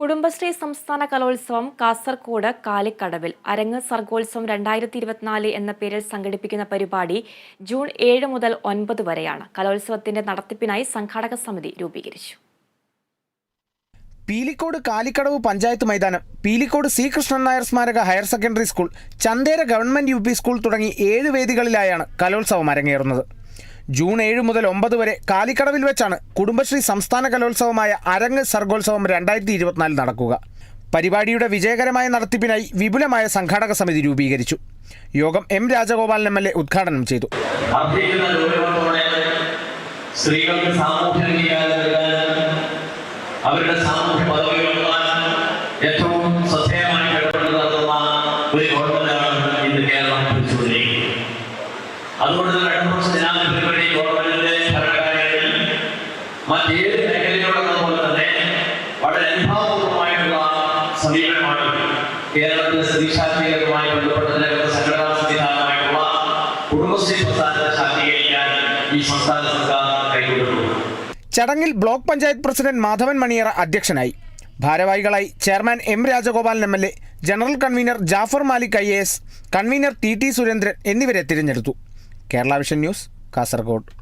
കുടുംബശ്രീ സംസ്ഥാന കലോത്സവം കാസർകോട് കാലിക്കടവിൽ. അരങ്ങ് സർഗോത്സവം രണ്ടായിരത്തി ഇരുപത്തിനാല് എന്ന പേരിൽ സംഘടിപ്പിക്കുന്ന പരിപാടി ജൂൺ ഏഴ് മുതൽ ഒൻപത് വരെയാണ്. കലോത്സവത്തിന്റെ നടത്തിപ്പിനായി സംഘാടക സമിതി രൂപീകരിച്ചു. പീലിക്കോട് കാലിക്കടവ് പഞ്ചായത്ത് മൈതാനം പീലിക്കോട് സി കൃഷ്ണൻ നായർ സ്മാരക higher secondary school Chandera government U school തുടങ്ങി ഏഴ് വേദികളിലായാണ് കലോത്സവം അരങ്ങേറുന്നത്. ജൂൺ ഏഴ് മുതൽ ഒമ്പത് വരെ കാലിക്കടവിൽ വെച്ചാണ് കുടുംബശ്രീ സംസ്ഥാന കലോത്സവമായ അരങ്ങ് സർഗോത്സവം രണ്ടായിരത്തി ഇരുപത്തിനാലിൽ നടക്കുക. പരിപാടിയുടെ വിജയകരമായ നടത്തിപ്പിനായി വിപുലമായ സംഘാടക സമിതി രൂപീകരിച്ചു. യോഗം M Rajagopalan M L A ഉദ്ഘാടനം ചെയ്തു. അവരുടെ ഒരു അതുകൊണ്ട് തന്നെ കേരളത്തിലെ ഈ സർക്കാർ ചടങ്ങിൽ ബ്ലോക്ക് പഞ്ചായത്ത് പ്രസിഡന്റ് മാധവൻ മണിയറ അധ്യക്ഷനായി. ഭാരവാഹികളായി chairman M Rajagopalan M L A general convener Jafar Malik I A S convener T T Surendran എന്നിവരെ തിരഞ്ഞെടുത്തു. Kerala Vision News Kasaragod.